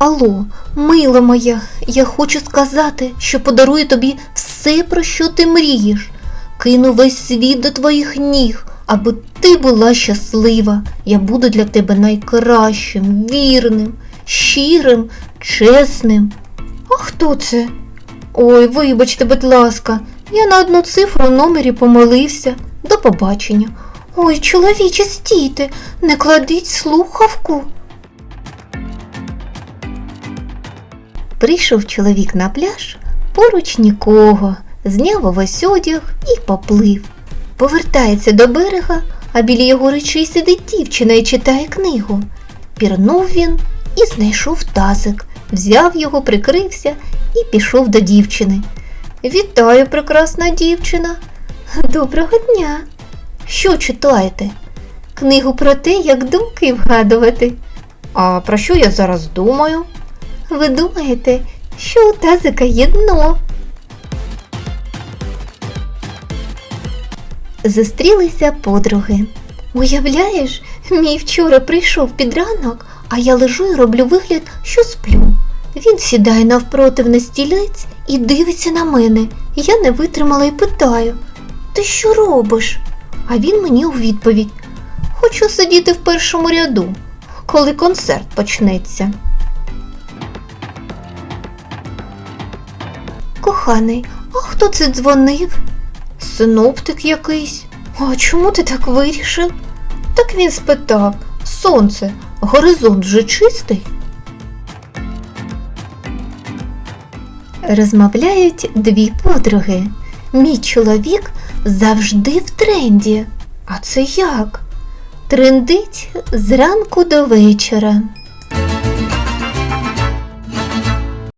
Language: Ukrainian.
Алло, мила моя, я хочу сказати, що подарую тобі все, про що ти мрієш. Кину весь світ до твоїх ніг, аби ти була щаслива. Я буду для тебе найкращим, вірним, щирим, чесним. А хто це? Ой, вибачте, будь ласка, я на одну цифру в номері помилився. До побачення. Ой, чоловіче, стійте, не кладіть слухавку. Прийшов чоловік на пляж, поруч нікого, зняв увесь одяг і поплив. Повертається до берега, а біля його речей сидить дівчина і читає книгу. Пірнув він і знайшов тазик, взяв його, прикрився і пішов до дівчини. Вітаю, прекрасна дівчина. Доброго дня. Що читаєте? Книгу про те, як думки вгадувати. А про що я зараз думаю? Ви думаєте, що у тазика є дно? Зустрілися подруги. Уявляєш, мій вчора прийшов під ранок, а я лежу і роблю вигляд, що сплю. Він сідає навпротив на стілець і дивиться на мене. Я не витримала і питаю: Ти що робиш? А він мені у відповідь: Хочу сидіти в першому ряду, коли концерт почнеться. Коханий, а хто це дзвонив? Синоптик якийсь. А чому ти так вирішив? Так він спитав Сонце, горизонт вже чистий. Розмовляють дві подруги. Мій чоловік завжди в тренді. А це як? Трендить зранку до вечора.